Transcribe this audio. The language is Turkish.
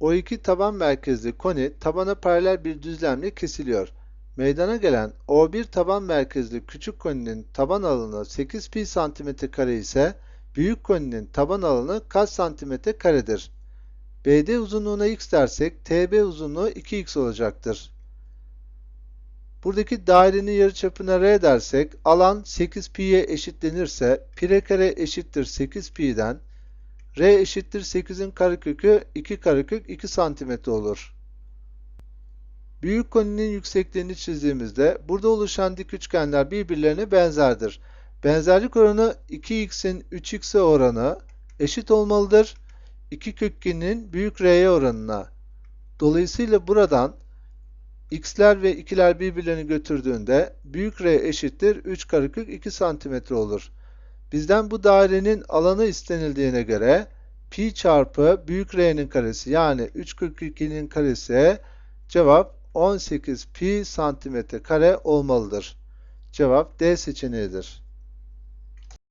O2 taban merkezli koni tabana paralel bir düzlemle kesiliyor. Meydana gelen O1 taban merkezli küçük koninin taban alanı 8 pi santimetre kare ise büyük koninin taban alanı kaç santimetre karedir? BD uzunluğuna x dersek TB uzunluğu 2x olacaktır. Buradaki dairenin yarıçapına r dersek alan 8 pi'ye eşitlenirse pi r kare eşittir 8 pi'den r eşittir 8'in karekökü 2 karekök 2 santimetre olur. Büyük koninin yüksekliğini çizdiğimizde burada oluşan dik üçgenler birbirlerine benzerdir. Benzerlik oranı 2x'in 3x'e oranı eşit olmalıdır. 2 kök 2'nin büyük r'ye oranına. Dolayısıyla buradan x'ler ve 2'ler birbirlerini götürdüğünde büyük r eşittir 3 karekök 2 santimetre olur. Bizden bu dairenin alanı istenildiğine göre pi çarpı büyük R'nin karesi yani 3 kök 2'nin karesi cevap 18 pi santimetre kare olmalıdır. Cevap D seçeneğidir.